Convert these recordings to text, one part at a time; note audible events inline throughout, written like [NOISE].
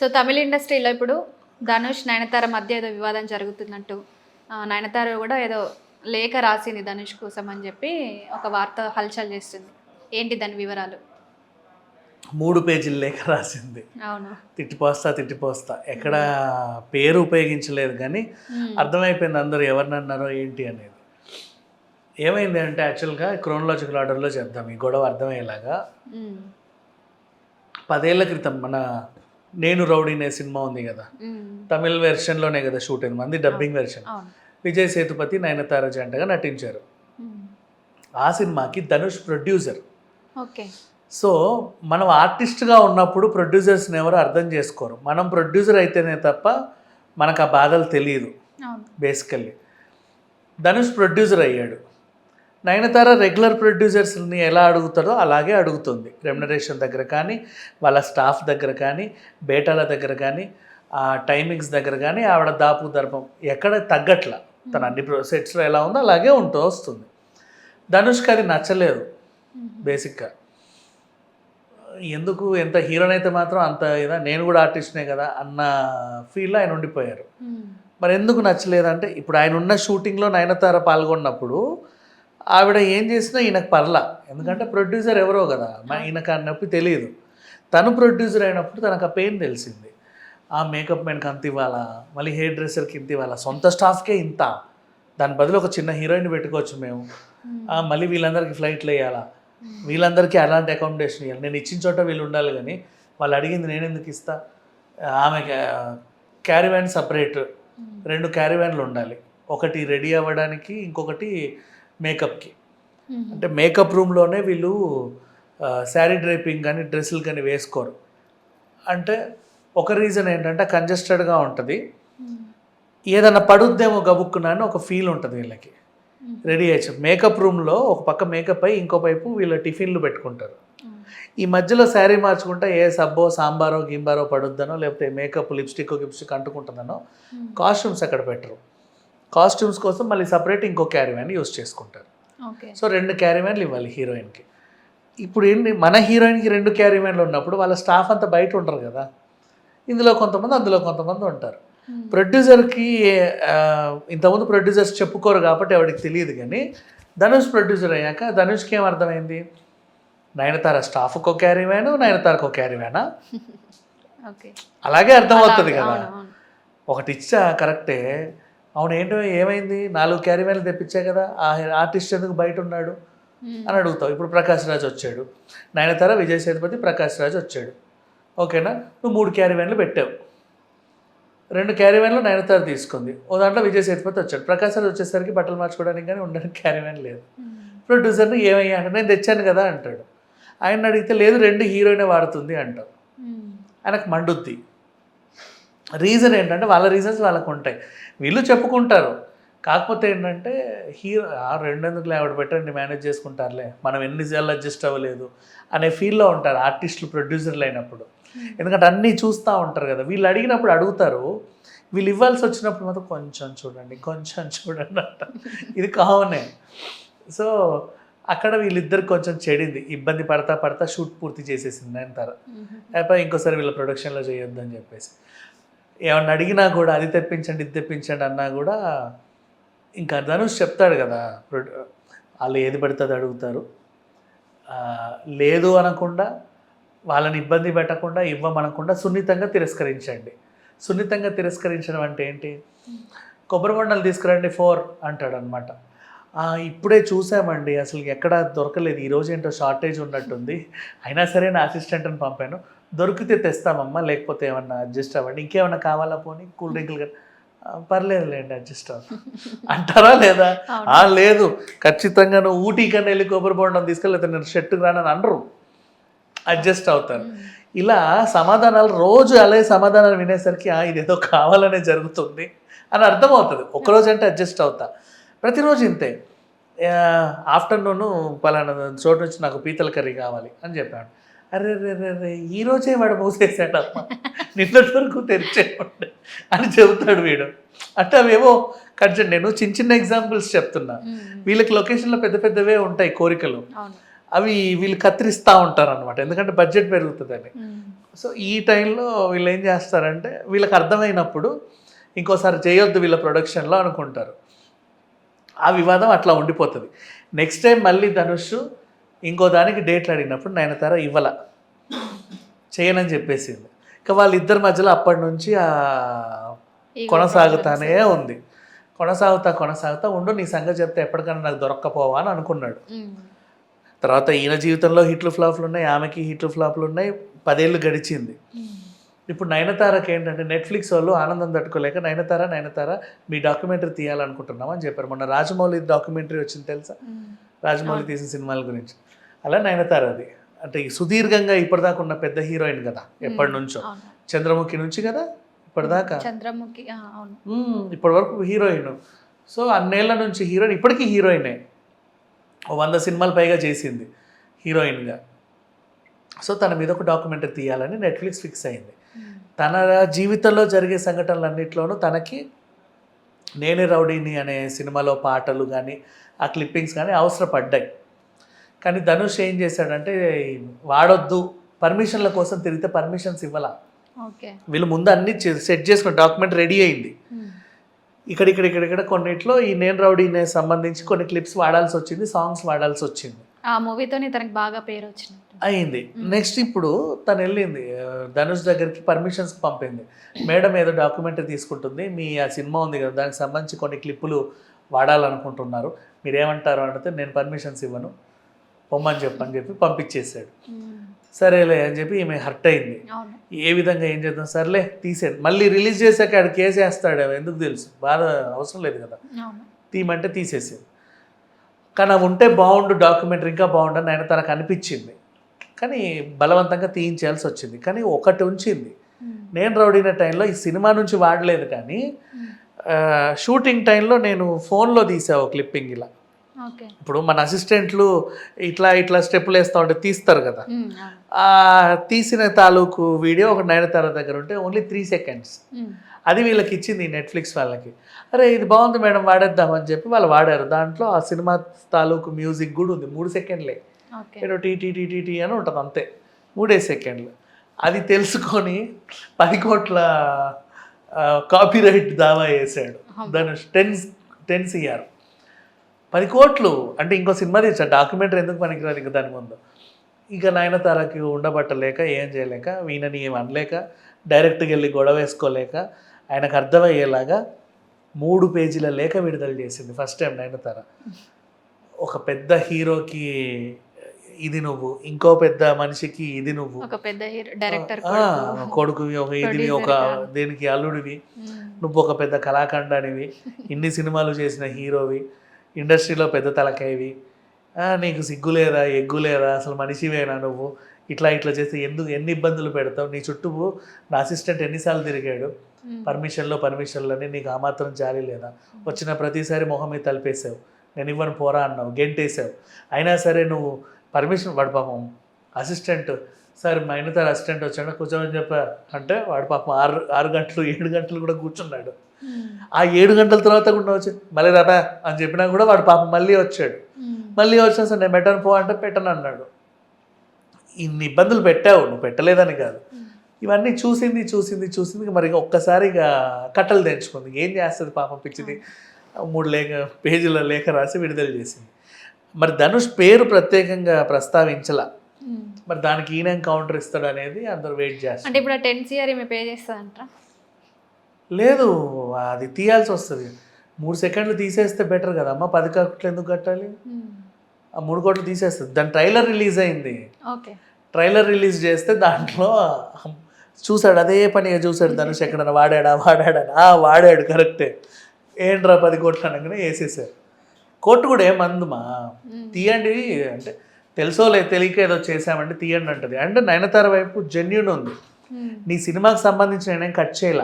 So తమిళ ఇండస్ట్రీలో ఇప్పుడు ధనుష్ నయనతార మధ్య ఏదో వివాదం జరుగుతున్నట్టు నయనతార కూడా ఏదో లేఖ రాసింది ధనుష్ కోసం అని చెప్పి ఒక వార్త హల్చల్ చేస్తుంది. ఏంటి దాని వివరాలు? మూడు పేజీల లేఖ రాసింది. అవును. తిట్టిపోస్తా తిట్టిపోస్తా. ఎక్కడ పేరు ఉపయోగించలేదు కానీ. అర్థమైపోయింది అందరూ ఎవరినన్నారో ఏంటి అనేది. ఏమైంది అంటే యాక్చువల్గా క్రోనలాజికల్ ఆర్డర్లో చేద్దాం ఈ గొడవ అర్థమయ్యేలాగా. పదేళ్ళ క్రితం మన నేను రౌడీ అనే సినిమా ఉంది కదా. తమిళ్ వెర్షన్లోనే కదా షూట్ అయింది మంది డబ్బింగ్ వెర్షన్. విజయ్ సేతుపతి నయనతార జంటగా నటించారు. ఆ సినిమాకి ధనుష్ ప్రొడ్యూసర్. ఓకే. సో మనం ఆర్టిస్ట్గా ఉన్నప్పుడు ప్రొడ్యూసర్స్ని ఎవరు అర్థం చేసుకోరు. మనం ప్రొడ్యూసర్ అయితేనే తప్ప మనకు ఆ బాధలు తెలియదు బేసికల్లీ. ధనుష్ ప్రొడ్యూసర్ అయ్యాడు. నయనతార రెగ్యులర్ ప్రొడ్యూసర్స్ని ఎలా అడుగుతారో అలాగే అడుగుతుంది. రెమ్యునరేషన్ దగ్గర కానీ వాళ్ళ స్టాఫ్ దగ్గర కానీ బేటాల దగ్గర కానీ ఆ టైమింగ్స్ దగ్గర కానీ ఆవిడ దాపు దర్పం ఎక్కడ తగ్గట్ల. తన అన్ని సెట్స్లో ఎలా ఉందో అలాగే ఉంటూ వస్తుంది. ధనుష్కి అది నచ్చలేదు. బేసిక్గా ఎందుకు ఎంత హీరోని అయితే మాత్రం అంత ఇదా నేను కూడా ఆర్టిస్ట్నే కదా అన్న ఫీల్లో ఆయన ఉండిపోయారు. మ్మ్. మరి ఎందుకు నచ్చలేదంటే ఇప్పుడు ఆయన ఉన్న షూటింగ్లో నయనతార పాల్గొన్నప్పుడు ఆవిడ ఏం చేసినా ఈయనకు పర్లా. ఎందుకంటే ప్రొడ్యూసర్ ఎవరో కదా. మా- ఈయనకు ఆ నొప్పి తెలియదు. తను ప్రొడ్యూసర్ అయినప్పుడు తనకు ఆ పెయిన్ తెలిసింది. ఆ మేకప్ మ్యాన్కి అంత ఇవ్వాలా? మళ్ళీ హెయిర్ డ్రెస్సర్కి ఇంత ఇవ్వాలా? సొంత స్టాఫ్కే ఇంత. దాని బదులు ఒక చిన్న హీరోయిన్ పెట్టుకోవచ్చు మేము. మళ్ళీ వీళ్ళందరికీ ఫ్లైట్లు వేయాలా? వీళ్ళందరికీ అలాంటి అకామిడేషన్ ఇవ్వాలి నేను ఇచ్చిన చోట వీళ్ళు ఉండాలి కానీ వాళ్ళు అడిగింది నేను ఎందుకు ఇస్తా? ఆమె క్యారీ వ్యాన్ సపరేట్. రెండు క్యారీ వ్యాన్లు ఉండాలి. ఒకటి రెడీ అవ్వడానికి ఇంకొకటి మేకప్కి. అంటే మేకప్ రూమ్లోనే వీళ్ళు శారీ డ్రైపింగ్ కానీ డ్రెస్సులు కానీ వేసుకోరు అంటే ఒక రీజన్ ఏంటంటే కంజెస్టెడ్గా ఉంటుంది. ఏదన్నా పడుద్దేమో గబుక్కునా అని ఒక ఫీల్ ఉంటుంది వీళ్ళకి. రెడీ అయ్యచ్చు మేకప్ రూమ్లో ఒక పక్క మేకప్ అయి ఇంకో వైపు వీళ్ళ టిఫిన్లు పెట్టుకుంటారు. ఈ మధ్యలో శారీ మార్చుకుంటే ఏ సబ్బో సాంబారో గింబారో పడుద్దనో లేకపోతే మేకప్ లిప్స్టిక్ గిప్స్టిక్ అంటుకుంటుందనో. కాస్ట్యూమ్స్ అక్కడ పెట్టరు కాస్ట్యూమ్స్ కోసం మళ్ళీ సపరేట్ ఇంకో క్యారీ వ్యాన్ యూస్ చేసుకుంటారు. ఓకే. సో రెండు క్యారీ వ్యాన్లు ఇవ్వాలి హీరోయిన్కి. ఇప్పుడు ఏంటి మన హీరోయిన్కి రెండు క్యారీ వ్యాన్లు ఉన్నప్పుడు వాళ్ళ స్టాఫ్ అంతా బయట ఉంటారు కదా. ఇందులో కొంతమంది అందులో కొంతమంది ఉంటారు. ప్రొడ్యూసర్కి ఇంతకుముందు ప్రొడ్యూసర్స్ చెప్పుకోరు కాబట్టి ఎవరికి తెలియదు కానీ ధనుష్ ప్రొడ్యూసర్ అయ్యాక ధనుష్కి ఏం అర్థమైంది? నయనతార స్టాఫ్కి ఒక క్యారీ వ్యాను నయనతారకు ఒక క్యారీ వ్యానా [LAUGHS] ఓకే. అలాగే అర్థమవుతుంది కదా. అవును, అవును. ఒకటి ఇచ్చా కరెక్టే. అవును ఏంటో ఏమైంది? నాలుగు క్యారీ వ్యాన్లు తెప్పించా కదా ఆ ఆర్టిస్ట్ ఎందుకు బయట ఉన్నాడు. అని అడుగుతావు. ఇప్పుడు ప్రకాష్ రాజ్ వచ్చాడు. నయనతార విజయ్ సేతుపతి ప్రకాష్ రాజ్ వచ్చాడు. ఓకేనా? నువ్వు మూడు క్యారీ వ్యాన్లు పెట్టావు. రెండు క్యారీ వ్యాన్లు నయనతార తీసుకుంది. ఓ దాంట్లో విజయ్ సేతుపతి వచ్చాడు. ప్రకాష్ రాజ్ వచ్చేసరికి బట్టలు మార్చుకోవడానికి కానీ ఉండడానికి క్యారీ వ్యాన్ లేదు. ప్రొడ్యూసర్ని ఏమయ్యా అంటే నేను తెచ్చాను కదా అంటాడు. ఆయన అడిగితే లేదు రెండు హీరోయినే వాడుతుంది అంటావు. ఆయనకు మండుద్ది. రీజన్ ఏంటంటే వాళ్ళ రీజన్స్ వాళ్ళకు ఉంటాయి. వీళ్ళు చెప్పుకుంటారు. కాకపోతే ఏంటంటే హీరో ఆ రెండెందుకు ఆవిడ పెట్టండి మేనేజ్ చేసుకుంటారులే. మనం ఎన్ని సార్లు అడ్జస్ట్ అవ్వలేదు అనే ఫీల్లో ఉంటారు ఆర్టిస్టులు ప్రొడ్యూసర్లు అయినప్పుడు. ఎందుకంటే అన్నీ చూస్తూ ఉంటారు కదా. వీళ్ళు అడిగినప్పుడు అడుగుతారు వీళ్ళు ఇవ్వాల్సి వచ్చినప్పుడు మాత్రం కొంచెం చూడండి కొంచెం చూడండి అంట. ఇది కామనే. సో అక్కడ వీళ్ళిద్దరు కొంచెం చెడింది. ఇబ్బంది పడతా పడతా షూట్ పూర్తి చేసేసింది అంటారు. మ్మ్. అయిపోయి ఇంకోసారి వీళ్ళ ప్రొడక్షన్లో చేయొద్దు అని చెప్పేసి. ఏమన్నా అడిగినా కూడా అది తెప్పించండి ఇది తెప్పించండి అన్నా కూడా ఇంకా ధనుష్ చెప్తాడు కదా వాళ్ళు ఏది పడితే అది అడుగుతారు. లేదు అనకుండా వాళ్ళని ఇబ్బంది పెట్టకుండా ఇవ్వమనకుండా సున్నితంగా తిరస్కరించండి. సున్నితంగా తిరస్కరించడం అంటే ఏంటి? కొబ్బరి బొండాలు తీసుకురండి ఫోర్ అంటాడు అనమాట ఇప్పుడే చూసామండి. అసలు ఎక్కడ దొరకలేదు. ఈరోజు ఏంటో షార్టేజ్ ఉన్నట్టుంది. అయినా సరే నా అసిస్టెంట్ని పంపాను. దొరికితే తెస్తామమ్మా. లేకపోతే ఏమన్నా అడ్జస్ట్ అవ్వండి. ఇంకేమన్నా కావాలా పోనీ? కూల్ డ్రింకులు పర్లేదులేండి అడ్జస్ట్ [LAUGHS] అంటారా లేదా. ఆ లేదు. ఖచ్చితంగా నువ్వు ఊటీ కన్నా వెళ్ళి కొబ్బరి బొండం తీసుకెళ్ళి నేను షర్టు రానని అనరు. అడ్జస్ట్ అవుతారు మ్మ్. ఇలా సమాధానాలు రోజు అలాగే సమాధానాలు వినేసరికి "ఆ, ఇదేదో కావాలనే జరుగుతుంది అని అర్థమవుతుంది. ఒకరోజు అంటే అడ్జస్ట్ అవుతా. ప్రతిరోజు ఇంతే. ఆఫ్టర్నూన్ పలానా చోటు నుంచి నాకు పీతల కర్రీ కావాలి అని చెప్పాడు. అరే రే రే రే ఈ రోజే వాడు మూసేసాడమ్మా నిన్నటి వరకు తెరిచే ఉండే అని చెబుతాడు వీడు. అంటే అవేవో కట్ నేను చిన్న చిన్న ఎగ్జాంపుల్స్ చెప్తున్నా. వీళ్ళకి లొకేషన్లో పెద్ద పెద్దవే ఉంటాయి కోరికలు. అవి వీళ్ళు కత్తిరిస్తూ ఉంటారు అనమాట ఎందుకంటే బడ్జెట్ పెరుగుతుందని. సో ఈ టైంలో వీళ్ళు ఏం చేస్తారంటే వీళ్ళకి అర్థమైనప్పుడు ఇంకోసారి చేయొద్దు వీళ్ళ ప్రొడక్షన్లో అనుకుంటారు. ఆ వివాదం అట్లా ఉండిపోతుంది. నెక్స్ట్ టైం మళ్ళీ ధనుష్ ఇంకో దానికి డేట్లు అడిగినప్పుడు నయనతార ఇవ్వాల. చేయనని చెప్పేసింది ఇంకా వాళ్ళిద్దరి మధ్యలో అప్పటి నుంచి ఆ కొనసాగుతానే ఉంది. కొనసాగుతా కొనసాగుతా ఉండు నీ సంగతి చెప్తే ఎప్పటికైనా నాకు దొరక్కపోవా అని అనుకున్నాడు. తర్వాత ఈయన జీవితంలో హిట్లు ఫ్లాప్లు ఉన్నాయి ఆమెకి హిట్లు ఫ్లాప్లు ఉన్నాయి పదేళ్ళు గడిచింది. ఇప్పుడు నయనతారకి ఏంటంటే నెట్ఫ్లిక్స్ వాళ్ళు ఆనందం తట్టుకోలేక నయనతార నయనతార మీ డాక్యుమెంటరీ తీయాలనుకుంటున్నాం అని చెప్పారు. మొన్న రాజమౌళి డాక్యుమెంటరీ వచ్చింది తెలుసా. రాజమౌళి తీసిన సినిమాల గురించి. అలా నయనతార అది. అంటే ఈ సుదీర్ఘంగా ఇప్పటిదాకా ఉన్న పెద్ద హీరోయిన్ కదా ఎప్పటి నుంచో. చంద్రముఖి నుంచి కదా ఇప్పటిదాకా. చంద్రముఖి ఇప్పటి వరకు హీరోయిన్. సో అన్నేళ్ళ నుంచి హీరోయిన్ ఇప్పటికీ హీరోయినే. ఓ వంద సినిమాలు పైగా చేసింది హీరోయిన్గా. సో తన మీద ఒక డాక్యుమెంటరీ తీయాలని నెట్ఫ్లిక్స్ ఫిక్స్ అయింది. తన జీవితంలో జరిగే సంఘటనలన్నింటిలోనూ తనకి నేనే రౌడీని అనే సినిమాలో పాటలు కానీ ఆ క్లిప్పింగ్స్ కానీ అవసరపడ్డాయి. కానీ ధనుష్ ఏం చేశాడంటే వాడొద్దు పర్మిషన్ల కోసం తిరిగితే పర్మిషన్స్ ఇవ్వాల. ఓకే. వీళ్ళు ముందు అన్ని సెట్ చేసుకున్న డాక్యుమెంట్ రెడీ అయింది. ఇక్కడ ఇక్కడ ఇక్కడ ఇక్కడ కొన్నిట్లో ఈ నేను రౌడీనే సంబంధించి కొన్ని క్లిప్స్ వాడాల్సి వచ్చింది సాంగ్స్ వాడాల్సి వచ్చింది. ఆ మూవీతోనే తనకి బాగా పేరు వచ్చినట్టు అయింది. నెక్స్ట్ ఇప్పుడు తను వెళ్ళింది ధనుష్ దగ్గరికి పర్మిషన్స్ పంపింది. మేడం ఏదో డాక్యుమెంటరీ తీసుకుంటుంది మీ ఆ సినిమా ఉంది కదా దానికి సంబంధించి కొన్ని క్లిప్పులు వాడాలనుకుంటున్నారు. మీరు ఏమంటారు అంటే నేను పర్మిషన్స్ ఇవ్వను పొమ్మని చెప్పని చెప్పి పంపించేశాడు. సరేలే అని చెప్పి ఈమె హర్ట్ అయింది. ఏ విధంగా ఏం చేద్దాం? సర్లే తీసేది మళ్ళీ రిలీజ్ చేశాక ఆడు కేసు వేస్తాడు ఎందుకు తెలుసు? బాధ అవసరం లేదు కదా. తీయమంటే తీసేసేది కానీ అవి ఉంటే బాగుండు డాక్యుమెంటరీ ఇంకా బాగుండు అని ఆయన తనకు అనిపించింది. కానీ బలవంతంగా తీయించాల్సి వచ్చింది. కానీ ఒకటి ఉంచింది. నేను రౌడీన టైంలో ఈ సినిమా నుంచి వాడలేదు కానీ షూటింగ్ టైంలో నేను ఫోన్లో తీసావు క్లిప్పింగ్ ఇలా. ఓకే. ఇప్పుడు మన అసిస్టెంట్లు ఇట్లా ఇట్లా స్టెప్పులు వేస్తూ ఉంటే తీస్తారు కదా. తీసిన తాలూకు వీడియో ఒక నయనతార దగ్గర ఉంటే ఓన్లీ త్రీ సెకండ్స్. అది వీళ్ళకి ఇచ్చింది నెట్ఫ్లిక్స్ వాళ్ళకి. అరే ఇది బాగుంది మేడం వాడేద్దామని చెప్పి వాళ్ళు వాడారు. దాంట్లో ఆ సినిమా తాలూకు మ్యూజిక్ కూడా ఉంది. మూడు సెకండ్లే. ఏదో టీ టీ టీ టీ టీ అని ఉంటుంది అంతే. మూడే సెకండ్లు. అది తెలుసుకొని పది కోట్ల కాపీరైట్ దావా వేసాడు. Dhanush ten ten C R. పది కోట్లు. అంటే ఇంకో సినిమా తీసాడు డాక్యుమెంటరీ ఎందుకు పనికిరాదు ఇంకా దాని ముందు. ఇక నయనతారకి ఉండబట్టలేక ఏం చేయలేక వీణని ఏం అనలేక డైరెక్ట్గా వెళ్ళి గొడవ వేసుకోలేక ఆయనకు అర్థమయ్యేలాగా మూడు పేజీల లేఖ విడుదల చేసింది ఫస్ట్ టైం నయనతార. ఒక పెద్ద హీరోకి ఇది నువ్వు ఇంకో పెద్ద మనిషికి ఇది నువ్వు. ఒక పెద్ద హీరో డైరెక్టర్ కొడుకువి ఒక ఇదివి ఒక దేనికి అల్లుడివి. నువ్వు ఒక పెద్ద కళాఖండానివి. ఇన్ని సినిమాలు చేసిన హీరోవి. ఇండస్ట్రీలో పెద్ద తలకాయవి. నీకు సిగ్గు లేదా ఎగ్గు లేదా అసలు మనిషివేనా నువ్వు? ఇట్లా ఇట్లా చేస్తే ఎందుకు ఎన్ని ఇబ్బందులు పెడతావు? నీ చుట్టూ నా అసిస్టెంట్ ఎన్నిసార్లు తిరిగాడు? పర్మిషన్లో పర్మిషన్లని నీకు ఆ మాత్రం జాలి లేదా? వచ్చిన ప్రతిసారి మొహం మీద తలిపేసావు. నేను ఇవ్వను పోరా అన్నావు గెంటేసావు. అయినా సరే నువ్వు పర్మిషన్ వాడు పాపం అసిస్టెంట్ సార్ మా ఆయన సార్ అసిస్టెంట్ వచ్చాడు కూర్చోమని చెప్పా అంటే వాడు పాపం ఆరు ఆరు గంటలు ఏడు గంటలు కూడా కూర్చున్నాడు. ఆ ఏడు గంటల తర్వాత కూడా వచ్చి మళ్ళీ రాదా అని చెప్పినా కూడా వాడు పాపం మళ్ళీ వచ్చాడు. మళ్ళీ వచ్చినా సార్ నేను పెట్టను పో అంటే పెట్టను అన్నాడు. ఇన్ని ఇబ్బందులు పెట్టావు నువ్వు పెట్టలేదని కాదు. ఇవన్నీ చూసింది చూసింది చూసింది మరి ఒక్కసారి ఇక కట్టలు తెంచుకుంది. ఏం చేస్తుంది పాపం పిచ్చిది? మూడు లేఖ పేజీల లేఖ రాసి విడుదల చేసింది. మరి ధనుష్ పేరు ప్రత్యేకంగా ప్రస్తావించలా. మరి దానికి ఈయన కౌంటర్ ఇస్తాడు అనేది అందరూ వెయిట్ చేస్తారు. అంటే ఇప్పుడు టెన్ సిఆర్ ఈమె పే లేదు అది తీయాల్సి వస్తుంది. మూడు సెకండ్లు తీసేస్తే బెటర్ కదమ్మా పది కోట్లు ఎందుకు కట్టాలి? ఆ మూడు కోట్లు తీసేస్తుంది. దాని ట్రైలర్ రిలీజ్ అయింది. ఓకే. ట్రైలర్ రిలీజ్ చేస్తే దాంట్లో చూశాడు అదే పనిగా చూశాడు ధనుష్ ఎక్కడన్నా వాడాడా వాడాడా వాడాడు కరెక్టే. ఏంట్రా పది కోట్లు అనగానే వేసేసారు. కోర్టు కూడా ఏమందుమా? తీయండి అంటే తెలుసో లేదు తెలియక ఏదో చేసామంటే తీయండి అంటది. అంటే నయనతార వైపు జెన్యున్ ఉంది. నీ సినిమాకి సంబంధించిన నేనేం కట్ చేయాల?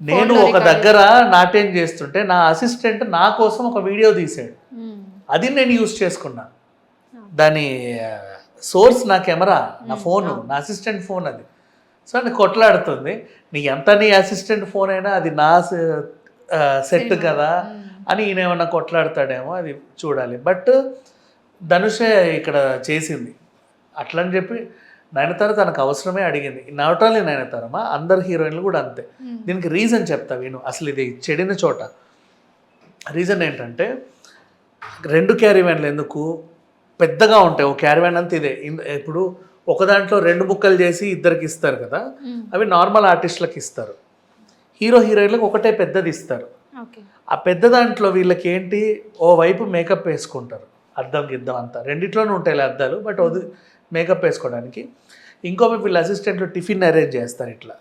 నేను ఒక దగ్గర నాట్యం చేస్తుంటే నా అసిస్టెంట్ నా కోసం ఒక వీడియో తీసాడు అది నేను యూస్ చేసుకున్నా. దాని సోర్స్ నా కెమెరా నా ఫోన్ నా అసిస్టెంట్ ఫోన్ అది. సో అది కొట్లాడుతుంది. నీ ఎంత నీ అసిస్టెంట్ ఫోన్ అయినా అది నా సెట్ కదా అని ఈయన ఏమన్నా కొట్లాడతాడేమో అది చూడాలి. బట్ ధనుషే ఇక్కడ చేసింది. అట్లని చెప్పి నయనతార తనకు అవసరమే అడిగింది. నాట్ ఓన్లీ నయనతారమా అందరు హీరోయిన్లు కూడా అంతే. దీనికి రీజన్ చెప్తా విను. అసలు ఇది చెడిన చోట. రీజన్ ఏంటంటే రెండు క్యారీవ్యాన్లు ఎందుకు? పెద్దగా ఉంటాయి. ఒక క్యారీవ్యాన్ అంతా ఇదే. ఇప్పుడు ఒక దాంట్లో రెండు ముక్కలు చేసి ఇద్దరికి ఇస్తారు కదా? అవి నార్మల్ ఆర్టిస్టులకు ఇస్తారు. హీరో హీరోయిన్లకు ఒకటే పెద్దది ఇస్తారు. ఆ పెద్ద దాంట్లో వీళ్ళకి ఏంటి? ఓ వైపు మేకప్ వేసుకుంటారు. అద్దం గిద్దం అంతా. రెండిట్లోనే ఉంటాయి అద్దాలు బట్ వది మేకప్ వేసుకోవడానికి. ఇంకో వీళ్ళ అసిస్టెంట్లు టిఫిన్ అరేంజ్ చేస్తారు ఇట్లా.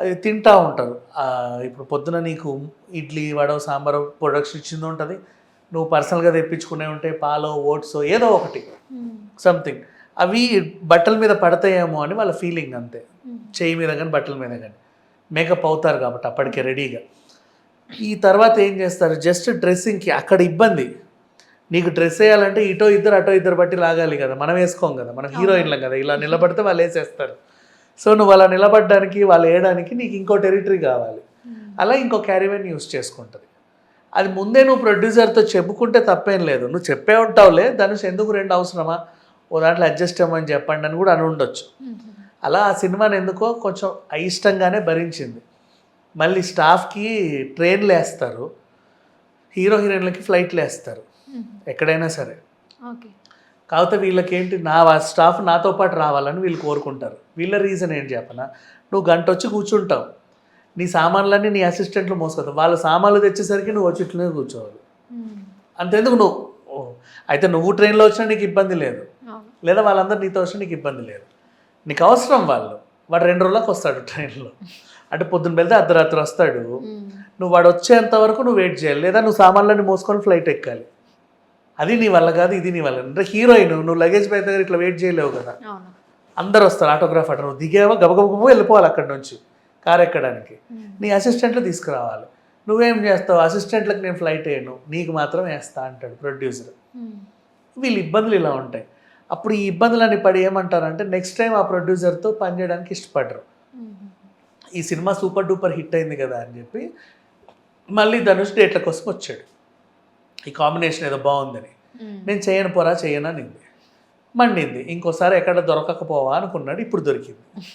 అది తింటా ఉంటారు. ఇప్పుడు పొద్దున నీకు ఇడ్లీ వడ సాంబార్ ప్రొడక్ట్స్ ఇచ్చింది ఉంటుంది. నువ్వు పర్సనల్గా తెప్పించుకునే ఉంటే పాలో ఓట్స్ ఏదో ఒకటి. సంథింగ్. అవి బట్టల మీద పడతాయేమో అని వాళ్ళ ఫీలింగ్ అంతే. చేయి మీద కానీ బట్టల మీద కానీ మేకప్ అవుతారు కాబట్టి అప్పటికే రెడీగా. ఈ తర్వాత ఏం చేస్తారు? జస్ట్ డ్రెస్సింగ్కి అక్కడ ఇబ్బంది. నీకు డ్రెస్ వేయాలంటే ఇటో ఇద్దరు అటో ఇద్దరు బట్టి లాగాలి కదా. మనం వేసుకోం కదా. మనం హీరోయిన్లం కదా. ఇలా నిలబడితే వాళ్ళు వేసేస్తారు. సో నువ్వు అలా నిలబడడానికి వాళ్ళు వేయడానికి నీకు ఇంకో టెరిటరీ కావాలి. అలా ఇంకో క్యారీవెన్ యూస్ చేసుకుంటుంది. అది ముందే నువ్వు ప్రొడ్యూసర్తో చెప్పుకుంటే తప్పేం లేదు. నువ్వు చెప్పే ఉంటావులే ధనుష్ ఎందుకు రెండు అవసరమా? ఓ దాంట్లో అడ్జస్ట్ అవ్వమని చెప్పండి అని కూడా అని ఉండొచ్చు అలా ఆ సినిమాని ఎందుకో కొంచెం అయిష్టంగానే భరించింది. మళ్ళీ స్టాఫ్కి ట్రైన్లు వేస్తారు హీరో హీరోయిన్లకి ఫ్లైట్లు వేస్తారు ఎక్కడైనా సరే. ఓకే. కాకపోతే వీళ్ళకి ఏంటి నా వా- స్టాఫ్ నాతో పాటు రావాలని వీళ్ళు కోరుకుంటారు. వీళ్ళ రీజన్ ఏంటి చెప్పనా? నువ్వు గంట వచ్చి కూర్చుంటావు. నీ సామాన్లన్నీ నీ అసిస్టెంట్లు మోసుకొస్తావు వాళ్ళ సామాన్లు తెచ్చేసరికి నువ్వు వచ్చి కూర్చోవాలి. అంతెందుకు నువ్వు? ఓ, అయితే నువ్వు ట్రైన్లో వచ్చినా నీకు ఇబ్బంది లేదు. లేదా వాళ్ళందరూ నీతో వచ్చినా నీకు ఇబ్బంది లేదు. నీకు అవసరం వాళ్ళు. వాడు రెండు రోజులకు వస్తాడు ట్రైన్లో అంటే పొద్దున్న వెళ్తే అర్ధరాత్రి వస్తాడు. నువ్వు వాడు వచ్చేంత వరకు నువ్వు వెయిట్ చేయాలి. లేదా నువ్వు సామాన్లన్నీ మోసుకొని ఫ్లైట్ ఎక్కాలి. అది నీ వల్ల కాదు ఇది నీ వల్ల అంటే హీరోయిన్ నువ్వు లగేజ్ పై దగ్గర ఇట్లా వెయిట్ చేయలేవు కదా. అందరు వస్తారు ఆటోగ్రాఫ్ అంటే నువ్వు దిగావా గబగబగబ వెళ్ళిపోవాలి అక్కడి నుంచి. కార్ ఎక్కడానికి నీ అసిస్టెంట్లు తీసుకురావాలి. నువ్వేం చేస్తావు? అసిస్టెంట్లకు నేను ఫ్లైట్ వేయను. నీకు మాత్రం వేస్తా అంటాడు ప్రొడ్యూసర్. వీళ్ళ ఇబ్బందులు ఇలా ఉంటాయి. అప్పుడు ఈ ఇబ్బందులన్నీ పడి ఏమంటారంటే నెక్స్ట్ టైం ఆ ప్రొడ్యూసర్తో పనిచేయడానికి ఇష్టపడరు. ఈ సినిమా సూపర్ డూపర్ హిట్ అయింది కదా అని చెప్పి మళ్ళీ ధనుష్ డేట్ల కోసం వచ్చాడు. ఈ కాంబినేషన్ ఏదో బాగుందని. నేను చేయను పోరా చేయను అనింది. మండింది. ఇంకోసారి ఎక్కడ దొరకకపోవా అనుకున్నాడు. ఇప్పుడు దొరికింది.